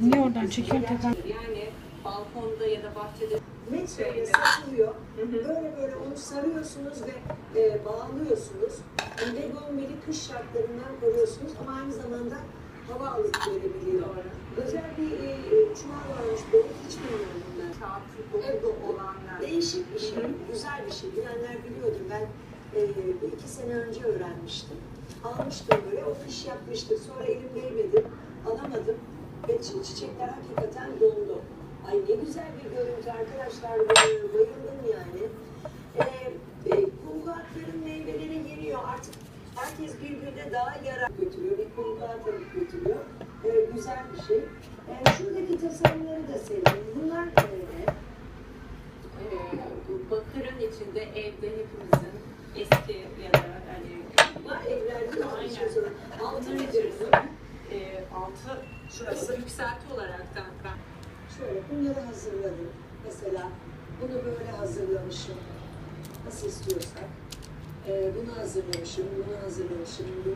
Niye oradan çekiyor tekrar? Yani balkonda ya da bahçede Metroya satılıyor. Böyle böyle onu sarıyorsunuz ve e, bağlıyorsunuz. Ve bombeli kış şartlarından koruyorsunuz ama aynı zamanda hava alıp verebiliyor. Özel bir e, çuval varmış böyle hiç bilmiyorum ben. kağıtlı dolu olanlar. Değişik bir şey, Hı hı. güzel bir şey. Bilenler biliyordur. Ben e, bir iki sene önce öğrenmiştim. Almıştım böyle, o kış yapmıştım. Sonra elim değmedi, alamadım. Ve çi- çiçekler hakikaten dondu. Ay ne güzel bir görüntü arkadaşlar. Bay- Bayıldım yani. E, e, kumlu atların meyveleri yeniyor. Artık herkes birbirine daha yarar götürüyor. Bir kumlu at alıp götürüyor. E, güzel bir şey. E, şuradaki tasarımları da sevdim. Bunlar e? Ee, bu bakırın içinde evde hepimizin eski ya da hani Var evlerde de aynı şey. Altı e, altı şurası yükselti olaraktan ben Şöyle bunları hazırladım. Mesela bunu böyle hazırlamışım. Nasıl istiyorsak. Ee, bunu hazırlamışım, bunu hazırlamışım. Bunu